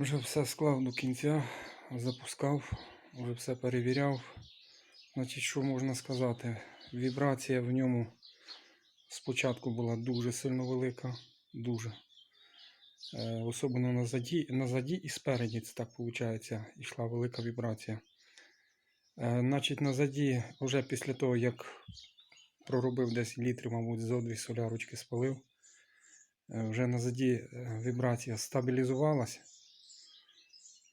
Вже все склав до кінця, запускав, вже все перевіряв. Значить, що можна сказати? Вібрація в ньому спочатку була дуже сильно велика, дуже. Е, Особливо на заді, на заді і спереді це так виходить, йшла велика вібрація. Е, Значить, на заді, вже після того, як проробив 10 літрів, мабуть, зо дві солярочки спалив, е, вже на заді е, вібрація стабілізувалась.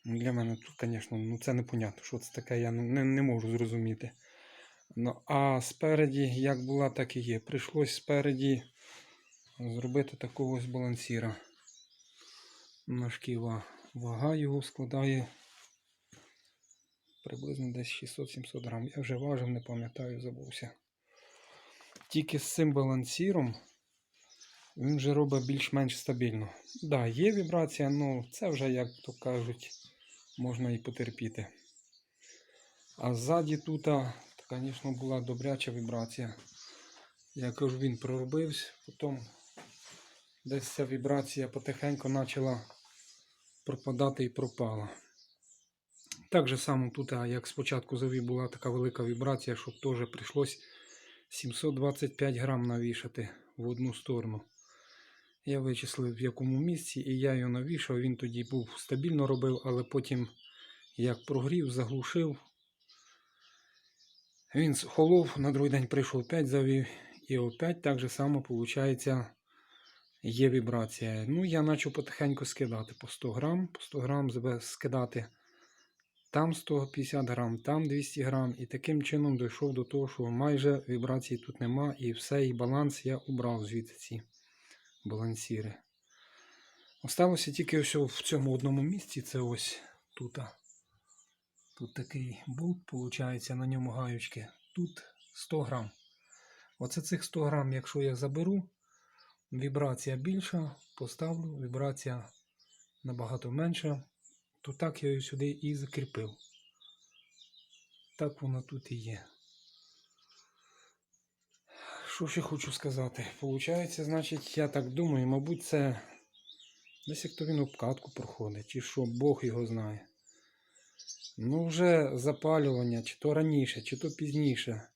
Ну, Для мене тут, звісно, ну це непонятно, що це таке, я не, не можу зрозуміти. Ну, а спереді, як була, так і є. Прийшлось спереді зробити такого ось балансіра. На шківа вага його складає приблизно десь 600-700 грам. Я вже важив, не пам'ятаю, забувся. Тільки з цим балансіром він вже робить більш-менш стабільно. Так, да, є вібрація, але це вже, як то кажуть, можна і потерпіти. А ззаді тут, звісно, була добряча вібрація. Я кажу, він проробився, потім десь ця вібрація потихеньку почала пропадати і пропала. Так же само тут, як спочатку завів була така велика вібрація, щоб теж прийшлось 725 грам навішати в одну сторону. Я вичислив в якому місці і я його навішав. Він тоді був стабільно робив, але потім як прогрів, заглушив. Він холов, на другий день прийшов 5 завів. І опять так же само виходить, є вібрація. Ну, я почав потихеньку скидати по 100 грам, по 100 грам скидати. Там 150 грам, там 200 грам. І таким чином дійшов до того, що майже вібрацій тут нема. І все, і баланс я убрав звідси балансіри. Осталося тільки ось в цьому одному місці. Це ось тут. Тут такий болт, виходить, на ньому гаючки. Тут 100 грам. Оце цих 100 грам, якщо я заберу, вібрація більша, поставлю, вібрація набагато менша, то так я її сюди і закріпив. Так воно тут і є. Що ще хочу сказати? Получається, значить, я так думаю, мабуть, це десь як то він обкатку проходить, чи що, Бог його знає. Ну, вже запалювання, чи то раніше, чи то пізніше.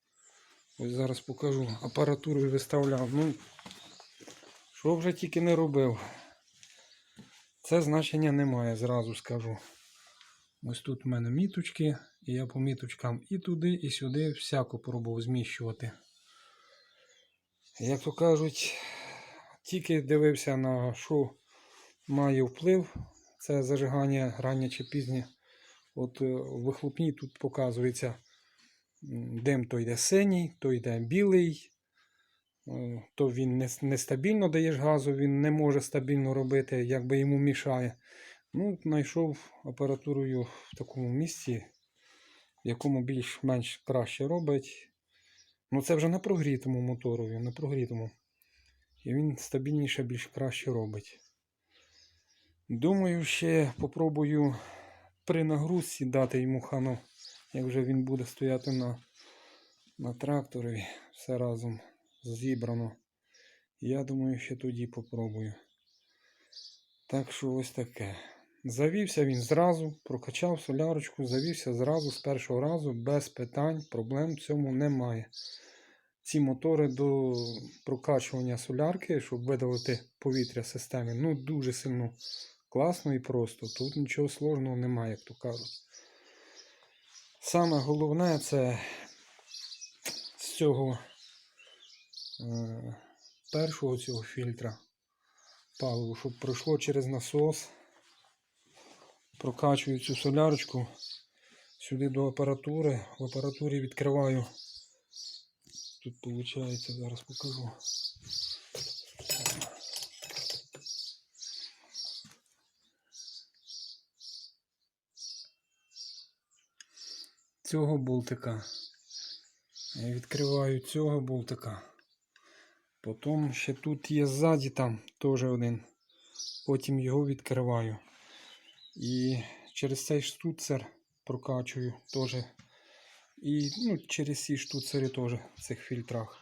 Ось зараз покажу. Апаратуру виставляв. Ну, що вже тільки не робив. Це значення немає, зразу скажу. Ось тут в мене міточки, і я по міточкам і туди, і сюди всяко пробував зміщувати. Як то кажуть, тільки дивився на що має вплив. Це зажигання раннє чи пізнє. От е, в вихлопній тут показується дим то йде синій, то йде білий. Е, То він нестабільно даєш газу, він не може стабільно робити, якби йому мішає. Ну, знайшов апаратурою в такому місці, в якому більш-менш краще робить. Ну, це вже на прогрітому моторові, на прогрітому. І він стабільніше, більш краще робить. Думаю, ще попробую при нагрузці дати йому хану, як вже він буде стояти на, на тракторі, все разом зібрано. Я думаю, ще тоді попробую. Так що ось таке. Завівся він зразу, прокачав солярочку, завівся зразу з першого разу, без питань, проблем в цьому немає. Ці мотори до прокачування солярки, щоб видалити повітря з системи, ну дуже сильно класно і просто. Тут нічого сложного немає, як то кажуть. Саме головне це з цього е, першого цього фільтра паливо, щоб пройшло через насос. Прокачую цю солярочку сюди до апаратури. В апаратурі відкриваю. Тут виходить, зараз покажу. Цього болтика. Я відкриваю цього болтика. Потім ще тут є ззаді там теж один. Потім його відкриваю. І через цей штуцер прокачую теж. І ну, через ці штуцери теж в цих фільтрах.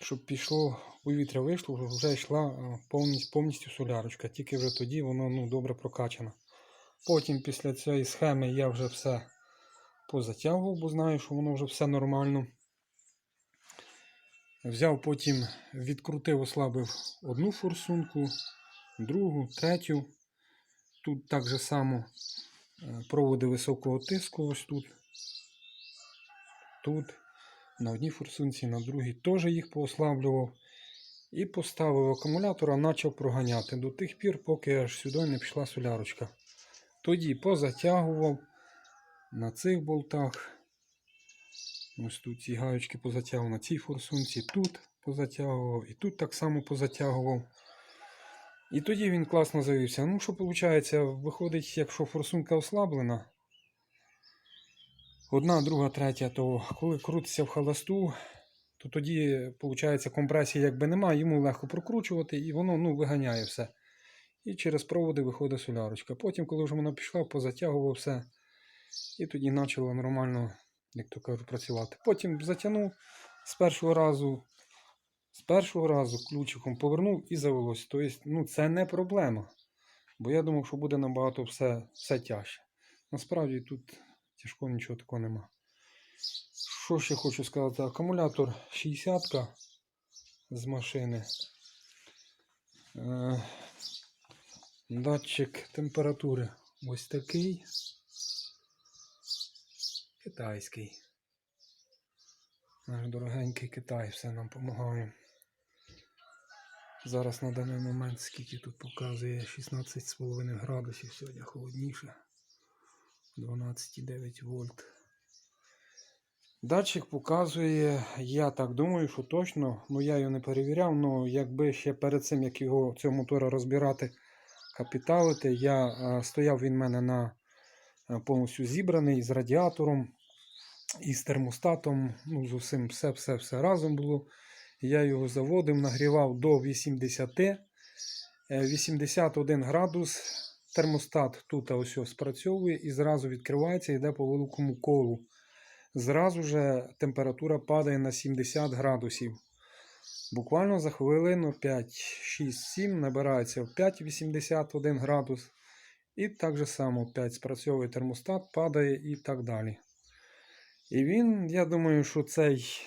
щоб пішло, повітря вийшло, вже йшла е, повністю, повністю солярочка. Тільки вже тоді воно ну, добре прокачано. Потім після цієї схеми я вже все позатягував, бо знаю, що воно вже все нормально. Взяв потім, відкрутив, ослабив одну форсунку, другу, третю. Тут так же само е, проводи високого тиску, ось тут. Тут. На одній форсунці, на другій теж їх поослаблював. І поставив акумулятор, а почав проганяти до тих пір, поки аж сюди не пішла солярочка. Тоді позатягував на цих болтах. Ось тут ці гаючки позатягував на цій форсунці, тут позатягував і тут так само позатягував. І тоді він класно завівся. Ну, що виходить, виходить, якщо форсунка ослаблена, одна, друга, третя, то коли крутиться в холосту, то тоді, виходить, компресії якби немає, йому легко прокручувати і воно ну, виганяє все. І через проводи виходить солярочка. Потім, коли вже вона пішла, позатягував все. І тоді почало нормально, як то кажуть, працювати. Потім затягнув з першого разу, з першого разу ключиком повернув і завелось. Тобто, ну, це не проблема. Бо я думав, що буде набагато все, все тяжче. Насправді тут тяжкого нічого такого нема. Що ще хочу сказати? Акумулятор 60 з машини. Е, Датчик температури ось такий. Китайський. Наш дорогенький Китай все нам допомагає. Зараз на даний момент скільки тут показує 16,5 градусів, сьогодні холодніше. 12,9 вольт. Датчик показує, я так думаю, що точно, ну я його не перевіряв, але якби ще перед цим, як його цього мотора розбирати, капіталити, я е, стояв він в мене на е, повністю зібраний з радіатором і з термостатом. Ну, з усім все-все-все разом було. Я його заводив, нагрівав до 80, е, 81 градус. Термостат тут ось спрацьовує і зразу відкривається, йде по великому колу. Зразу же температура падає на 70 градусів. Буквально за хвилину 5, 6, 7 набирається в 5,81 градус. І так же само 5 спрацьовує термостат, падає і так далі. І він, я думаю, що цей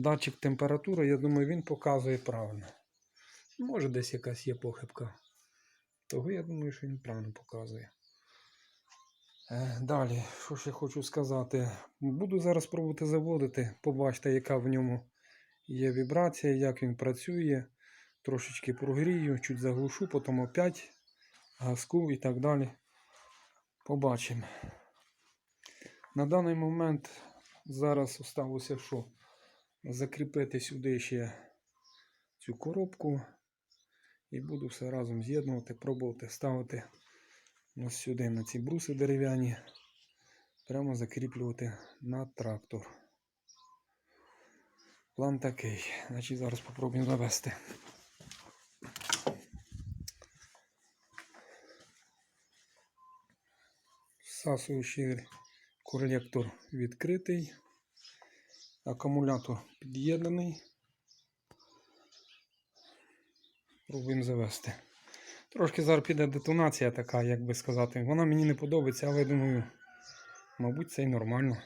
датчик температури, я думаю, він показує правильно. Може десь якась є похибка. Того я думаю, що він правильно показує. Е, Далі, що ще хочу сказати. Буду зараз пробувати заводити. Побачите, яка в ньому є вібрація, як він працює. Трошечки прогрію, чуть заглушу, потім опять газку і так далі. Побачимо. На даний момент зараз осталося що? Закріпити сюди ще цю коробку. І буду все разом з'єднувати, пробувати ставити ось сюди на ці бруси дерев'яні. Прямо закріплювати на трактор. План такий. Значить зараз спробуємо завести. Всасуючий колектор відкритий. Акумулятор під'єднаний. Пробуємо завести. Трошки зараз піде детонація така, як би сказати. Вона мені не подобається, але думаю, мабуть, це й нормально.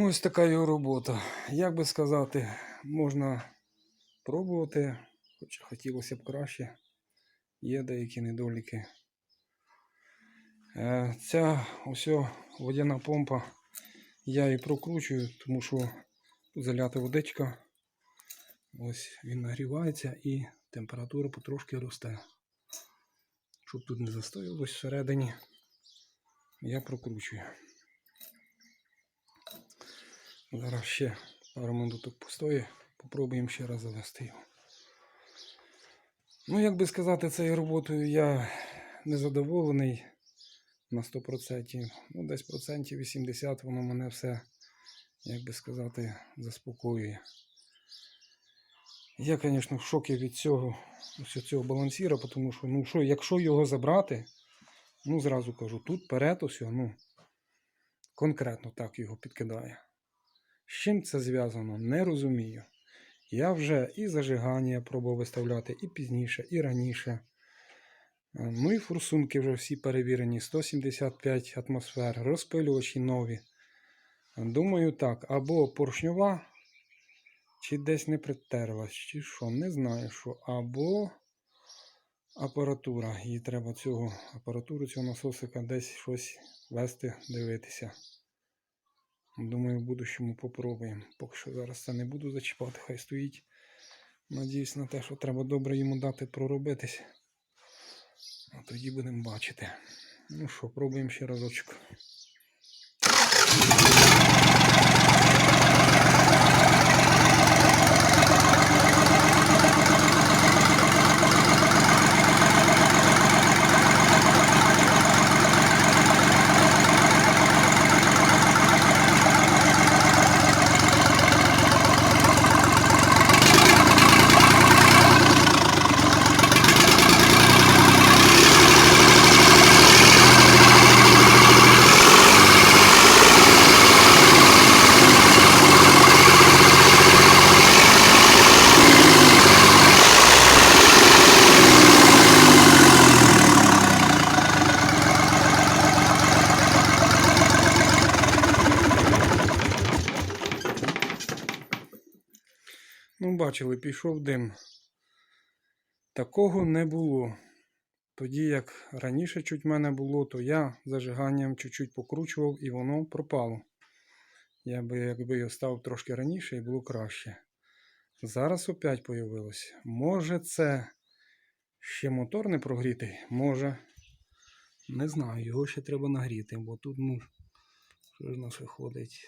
Ось така його робота. Як би сказати, можна пробувати, хоча хотілося б краще. Є деякі недоліки. Е, Ця ось водяна помпа я її прокручую, тому що тут залята водичка. Ось він нагрівається і температура потрошки росте. Щоб тут не застоялось всередині, я прокручую. Зараз ще пару минуток постоє, попробуємо ще раз завести його. Ну, як би сказати, цією роботою я незадоволений на 100%. Ну, десь процентів 80 воно мене все, як би сказати, заспокоює. Я, звісно, в шокі від цього, ось цього балансіра, тому що, ну, що, якщо його забрати, ну, зразу кажу, тут перед ось, ну, конкретно так його підкидає. З чим це зв'язано, не розумію. Я вже і зажигання пробував виставляти і пізніше, і раніше. Е, Ну і форсунки вже всі перевірені, 175 атмосфер, розпилювачі нові. Думаю, так, або поршньова, чи десь не притерлась, чи що, не знаю що. Або апаратура. Їй треба цього апаратуру цього насосика десь щось вести, дивитися. Думаю, в будущому попробуємо. Поки що зараз це не буду зачіпати, хай стоїть. Надіюсь на те, що треба добре йому дати проробитись. А тоді будемо бачити. Ну що, пробуємо ще разочок. Ну, бачили, пішов дим. Такого не було. Тоді, як раніше чуть в мене було, то я зажиганням чуть-чуть покручував і воно пропало. Я би, якби його став трошки раніше і було краще. Зараз опять появилось. Може це ще мотор не прогрітий? Може. Не знаю, його ще треба нагріти, бо тут, ну, що ж нас виходить?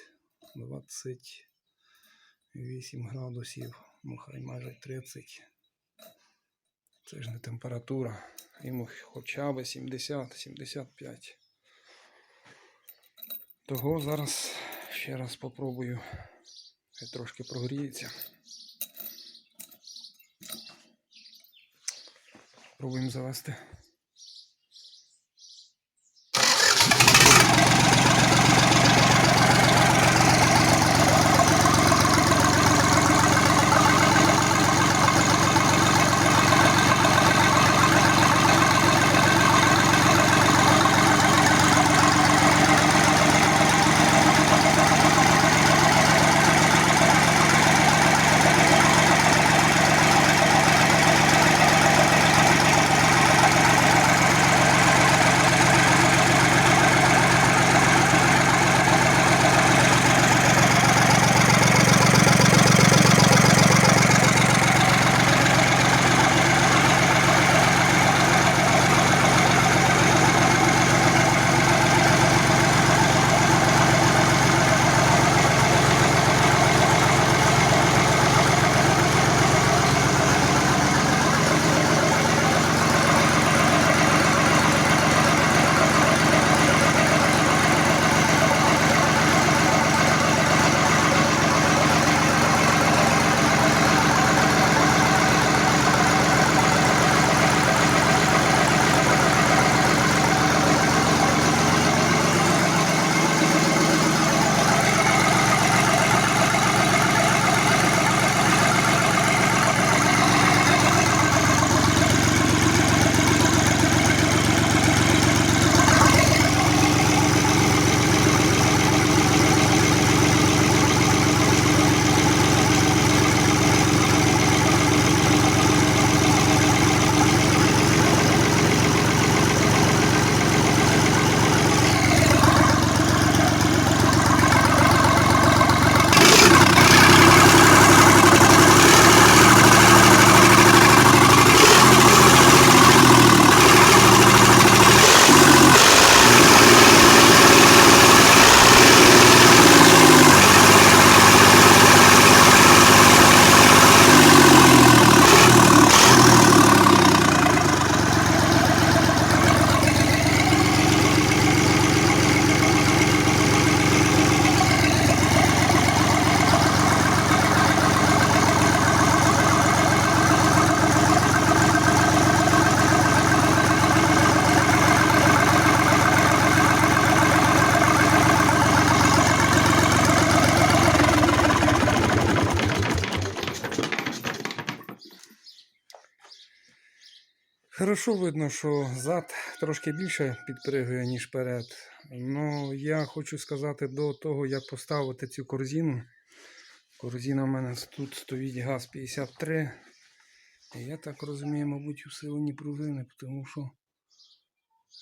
28 градусів, ну хай майже 30. Це ж не температура. Йому хоча б 70-75. Того зараз ще раз попробую. Хай трошки прогріється. Пробуємо завести. Хорошо видно, що зад трошки більше підпригує, ніж перед. Ну, я хочу сказати до того, як поставити цю корзину. Корзина в мене тут стоїть газ 53. Я так розумію, мабуть, усилені пружини, тому що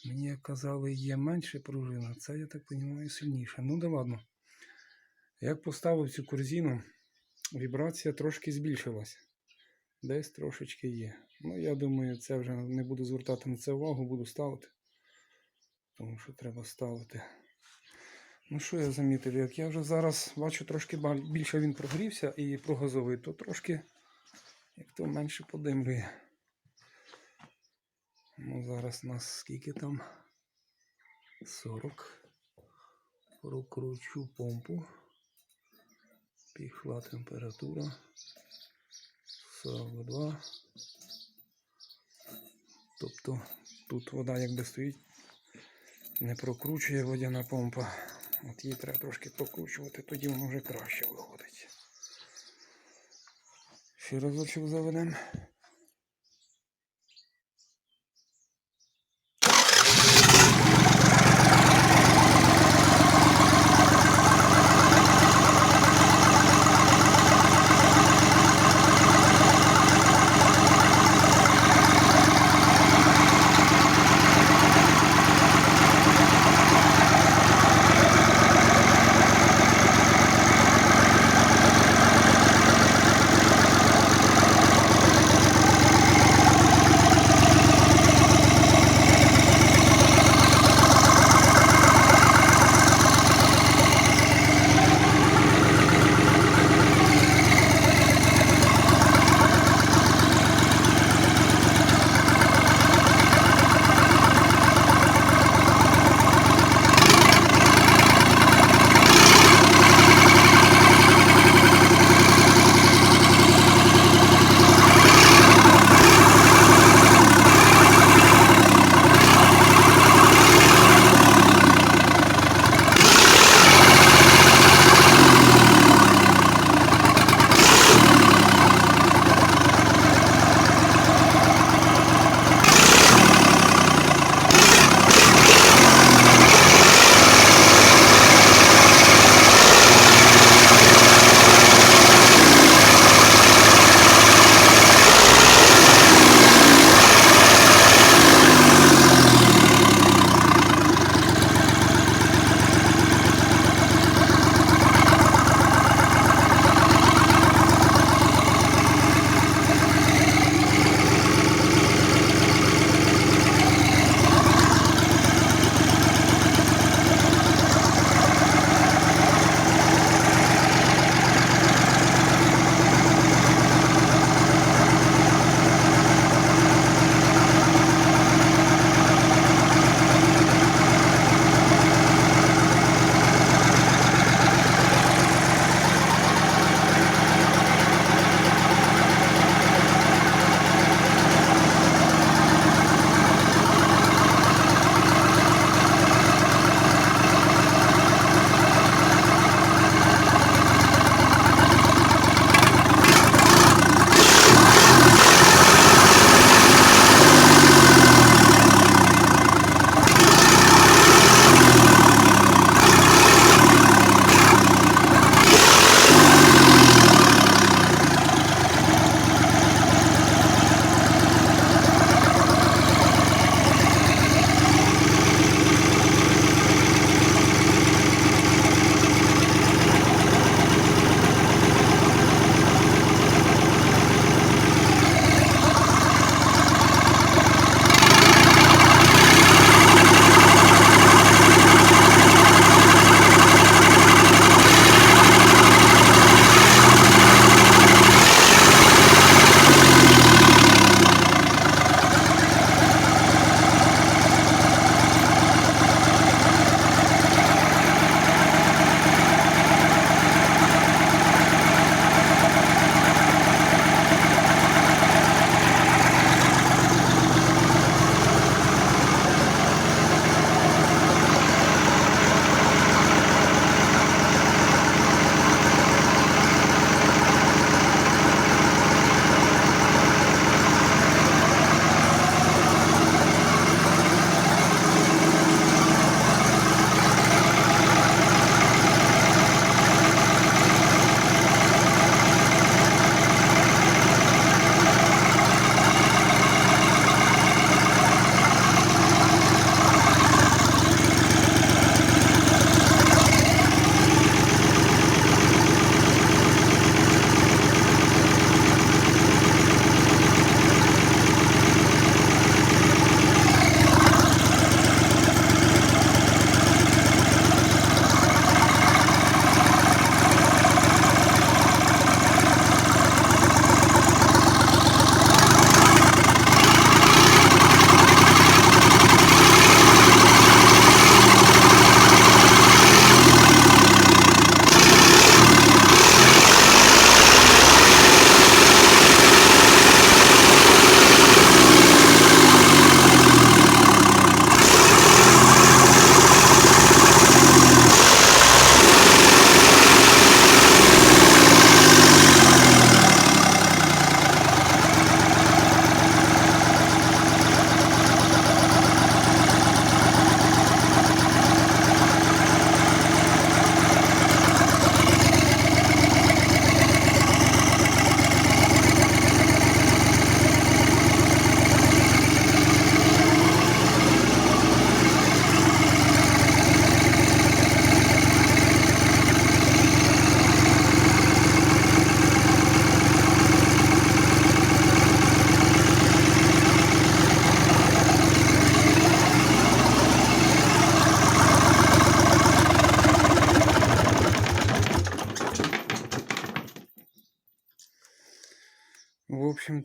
мені казали, є менше пружина, це я так розумію сильніше. Ну да ладно. Як поставив цю корзину, вібрація трошки збільшилась. Десь трошечки є. Ну, я думаю, це вже не буду звертати на це увагу, буду ставити. Тому що треба ставити. Ну, що я замітив? Як я вже зараз бачу, трошки більше він прогрівся і прогазовий, то трошки як то менше подимлює. Ну, зараз у нас скільки там? 40. Прокручу помпу. Пішла температура. 42. Тобто тут вода якби стоїть, не прокручує водяна помпа. От її треба трошки прокручувати, тоді воно вже краще виходить. Ще разочок заведемо.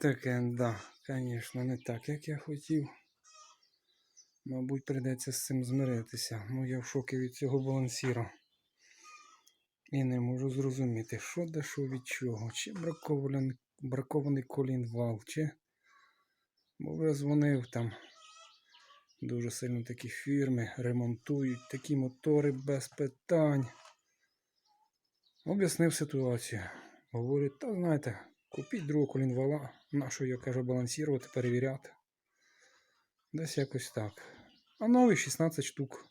Таке, да, звісно, не так, як я хотів. Мабуть, прийдеться з цим змиритися. Ну, я в шокі від цього балансіра. І не можу зрозуміти, що де що від чого. Чи бракований, бракований колінвал, чи. Бо вже дзвонив там. Дуже сильно такі фірми ремонтують такі мотори без питань. Об'яснив ситуацію. Говорить, та знаєте, купіть другого колінвала, нащо я кажу балансувати, перевіряти. Десь якось так. А новий 16 штук.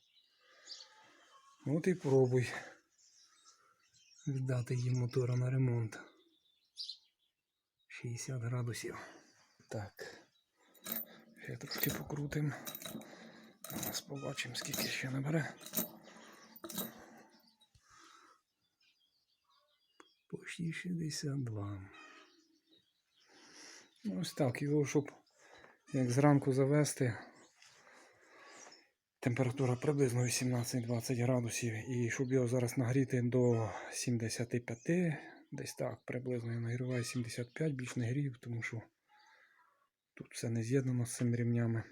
От і пробуй. Здати їм мотора на ремонт. 60 градусів. Так. Ще трошки покрутим. Зараз побачимо, скільки ще набере. Почти 62. Ось так, його, щоб як зранку завести, температура приблизно 18-20 градусів. І щоб його зараз нагріти до 75, десь так, приблизно я нагріваю 75, більш не грів, тому що тут все не з'єднано з цими рівнями.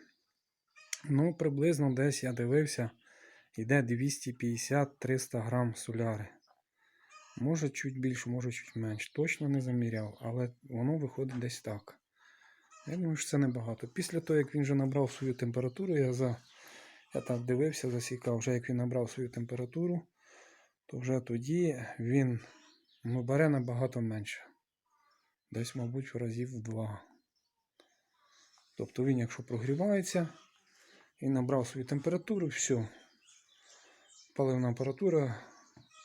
Ну, приблизно десь я дивився, йде 250-300 грам соляри. Може чуть більше, може чуть менше. Точно не заміряв, але воно виходить десь так. Я думаю, що це небагато. Після того, як він вже набрав свою температуру, я за... я так дивився, засікав, вже як він набрав свою температуру, то вже тоді він ну, бере набагато менше. Десь, мабуть, в разів в два. Тобто він, якщо прогрівається і набрав свою температуру, все. Паливна апаратура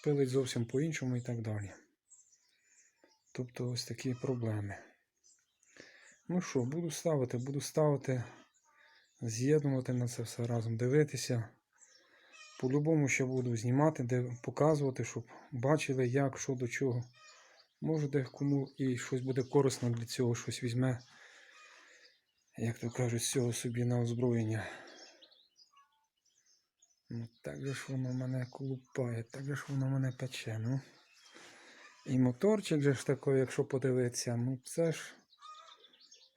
пилить зовсім по-іншому і так далі. Тобто ось такі проблеми. Ну що, буду ставити, буду ставити, з'єднувати на це все разом, дивитися. По-любому ще буду знімати, де показувати, щоб бачили, як, що до чого. Може, де кому і щось буде корисно для цього, щось візьме, як то кажуть, з цього собі на озброєння. Ну, так же ж воно мене колупає, так же ж воно мене пече. Ну. І моторчик же ж такий, якщо подивитися, ну це ж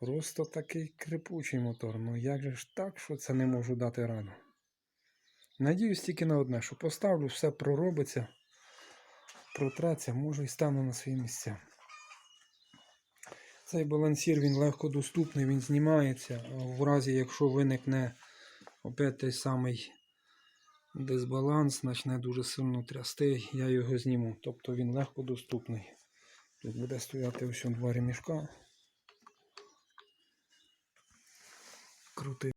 просто такий крипучий мотор. Ну як же ж так, що це не можу дати раду. Надіюсь тільки на одне, що поставлю, все проробиться, протреться, може і стану на свої місця. Цей балансір він легко доступний, він знімається. В разі, якщо виникне опять той самий дисбаланс, почне дуже сильно трясти, я його зніму. Тобто він легко доступний. Тут буде стояти ось два ремішка. Крутий.